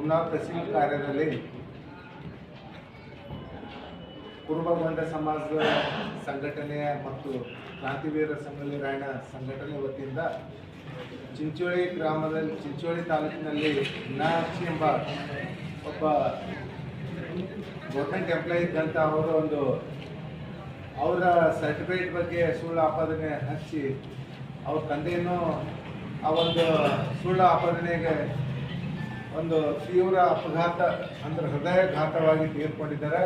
ಹುಮ್ನಾಬ್ ತಹಸೀಲ್ ಕಾರ್ಯದಲ್ಲಿ ಕುರುಬಗೊಂಡ ಸಮಾಜದ ಸಂಘಟನೆಯ ಮತ್ತು ಕ್ರಾಂತಿವೀರ ಸಂಗೊಳ್ಳಿ ರಾಯಣ ಸಂಘಟನೆ ವತಿಯಿಂದ ಚಿಂಚೋಳಿ ಗ್ರಾಮದಲ್ಲಿ, ಚಿಂಚೋಳಿ ತಾಲೂಕಿನಲ್ಲಿ ಮೀನಾಕ್ಷಿ ಎಂಬ ಒಬ್ಬ ಗೌರ್ಮೆಂಟ್ ಎಂಪ್ಲಾಯಿ ಇದ್ದಂಥ ಅವರ ಒಂದು ಅವರ ಸರ್ಟಿಫಿಕೇಟ್ ಬಗ್ಗೆ ಸುಳ್ಳು ಆಪಾದನೆ ಹಚ್ಚಿ, ಅವ್ರ ತಂದೆಯನ್ನು ಆ ಒಂದು ಸುಳ್ಳು ಆಪಾದನೆಗೆ ಒಂದು ತೀವ್ರ ಅಪಘಾತ ಅಂದ್ರೆ ಹೃದಯಘಾತವಾಗಿ ತೀರ್ಕೊಂಡಿದ್ದಾರೆ.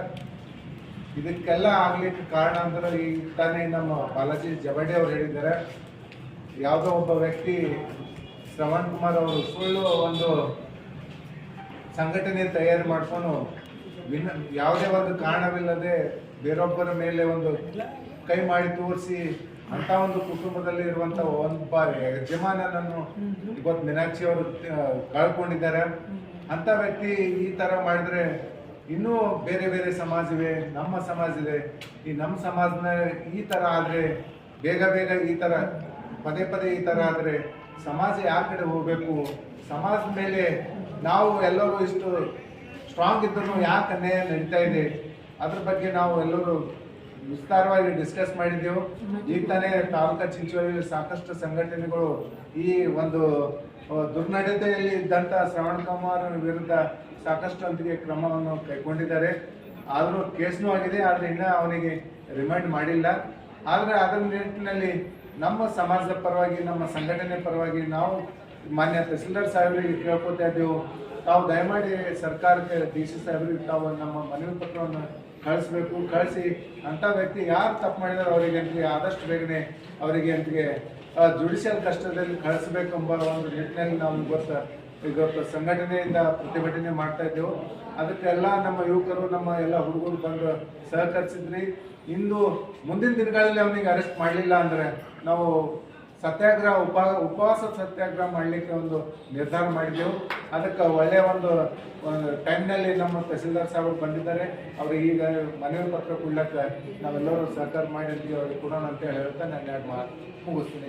ಇದಕ್ಕೆಲ್ಲ ಆಗ್ಲಿಕ್ಕೆ ಕಾರಣ ಅಂದ್ರೆ ಈ ತಾನೇ ನಮ್ಮ ಬಾಲಾಜಿ ಜಬಡೆ ಅವರು ಹೇಳಿದ್ದಾರೆ. ಯಾವುದೋ ಒಬ್ಬ ವ್ಯಕ್ತಿ ಶ್ರವಣ್ ಕುಮಾರ್ ಅವರು ಸುಳ್ಳು ಒಂದು ಸಂಘಟನೆ ತಯಾರು ಮಾಡ್ಕೊಂಡು ವಿನ ಯಾವುದೇ ಒಂದು ಕಾರಣವಿಲ್ಲದೆ ಬೇರೊಬ್ಬರ ಮೇಲೆ ಒಂದು ಕೈ ಮಾಡಿ ತೋರಿಸಿ ಅಂತ ಒಂದು ಕುಟುಂಬದಲ್ಲಿ ಇರುವಂತ ಒಬ್ಬ ಯಜಮಾನನನ್ನು ಇವತ್ತು ಮೀನಾಕ್ಷಿ ಅವರು ಕಳ್ಕೊಂಡಿದ್ದಾರೆ. ಅಂತ ವ್ಯಕ್ತಿ ಈ ತರ ಮಾಡಿದ್ರೆ ಇನ್ನೂ ಬೇರೆ ಬೇರೆ ಸಮಾಜವೇ ನಮ್ಮ ಸಮಾಜ ಇದೆ ಈ ನಮ್ಮ ಸಮಾಜನ ಈ ತರ ಆದ್ರೆ ಬೇಗ ಬೇಗ ಈ ತರ ಪದೇ ಪದೇ ಈ ತರ ಆದ್ರೆ ಸಮಾಜ ಯಾವ ಕಡೆ ಹೋಗ್ಬೇಕು? ಸಮಾಜದ ಮೇಲೆ ನಾವು ಎಲ್ಲರೂ ಇಷ್ಟು ಸ್ಟ್ರಾಂಗ್ ಇದ್ರೂ ಯಾಕೆ ಅನ್ಯಾಯ ನಡೀತಾ ಇದೆ? ಅದ್ರ ಬಗ್ಗೆ ನಾವು ಎಲ್ಲರೂ ವಿಸ್ತಾರವಾಗಿ ಡಿಸ್ಕಸ್ ಮಾಡಿದ್ದೆವು. ಈಗ ತಾನೇ ತಾಲೂಕಾ ಚಿಂಚೋಳಿ ಸಾಕಷ್ಟು ಸಂಘಟನೆಗಳು ಈ ಒಂದು ದುರ್ನಡತೆಯಲ್ಲಿ ಇದ್ದಂಥ ಶ್ರವಣ್ ಕುಮಾರ್ ವಿರುದ್ಧ ಸಾಕಷ್ಟು ಅಂತಿಗೆ ಕ್ರಮವನ್ನು ಕೈಗೊಂಡಿದ್ದಾರೆ. ಆದರೂ ಕೇಸ್ನೂ ಆಗಿದೆ ಆದರೆ ಇನ್ನೂ ಅವನಿಗೆ ರಿಮೈಂಡ್ ಮಾಡಿಲ್ಲ. ಆದರೆ ಅದರ ನಿಟ್ಟಿನಲ್ಲಿ ನಮ್ಮ ಸಮಾಜದ ಪರವಾಗಿ ನಮ್ಮ ಸಂಘಟನೆ ಪರವಾಗಿ ನಾವು ಮಾನ್ಯ ತಹಸೀಲ್ದಾರ್ ಸಾಹೇಬರಿಗೆ ಕೇಳ್ಕೊತಾ ಇದ್ದೆವು. ತಾವು ದಯಮಾಡಿ ಸರ್ಕಾರಕ್ಕೆ ಡಿ ಸಿ ಸಾಹೇಬರಿಗೆ ತಾವು ನಮ್ಮ ಮನವಿ ಪತ್ರವನ್ನು ಕಳಿಸ್ಬೇಕು, ಕಳಿಸಿ ಅಂತ ವ್ಯಕ್ತಿ ಯಾರು ತಪ್ಪು ಮಾಡಿದಾರೆ ಅವರಿಗೆ ಅಂತಿಗೆ ಆದಷ್ಟು ಬೇಗನೆ ಅವರಿಗೆ ಅಂತಿಗೆ ಜುಡಿಷಿಯಲ್ ಕಷ್ಟದಲ್ಲಿ ಕಳಿಸ್ಬೇಕು ಎಂಬ ಒಂದು ನಿಟ್ಟಿನಲ್ಲಿ ನಾವು ಗೊತ್ತು ಇವತ್ತು ಸಂಘಟನೆಯಿಂದ ಪ್ರತಿಭಟನೆ ಮಾಡ್ತಾ ಇದ್ದೆವು. ಅದಕ್ಕೆಲ್ಲ ನಮ್ಮ ಯುವಕರು, ನಮ್ಮ ಎಲ್ಲ ಹುಡುಗರು ಬಂದು ಸಹಕರಿಸಿದ್ರಿ. ಇಂದು ಮುಂದಿನ ದಿನಗಳಲ್ಲಿ ಅವನಿಗೆ ಅರೆಸ್ಟ್ ಮಾಡಲಿಲ್ಲ ಅಂದರೆ ನಾವು ಸತ್ಯಾಗ್ರಹ, ಉಪ, ಉಪವಾಸ ಸತ್ಯಾಗ್ರಹ ಮಾಡಲಿಕ್ಕೆ ಒಂದು ನಿರ್ಧಾರ ಮಾಡಿದ್ದೆವು. ಅದಕ್ಕೆ ಒಳ್ಳೆಯ ಒಂದು ಒಂದು ಟೈಮ್ನಲ್ಲಿ ನಮ್ಮ ತಹಸೀಲ್ದಾರ್ ಸಾಹೇಬರು ಬಂದಿದ್ದಾರೆ. ಅವ್ರಿಗೆ ಈಗ ಮನವಿ ಪತ್ರ ಕೊಡ್ಲಕ್ಕೆ ನಾವೆಲ್ಲರೂ ಸಹಕಾರ ಅಂತ ಅವ್ರಿಗೆ ಕೊಡೋಣ ಅಂತ ಹೇಳ್ತಾ ನಾನು ಎರಡು ಮಾತು ಮುಗಿಸ್ತೀನಿ.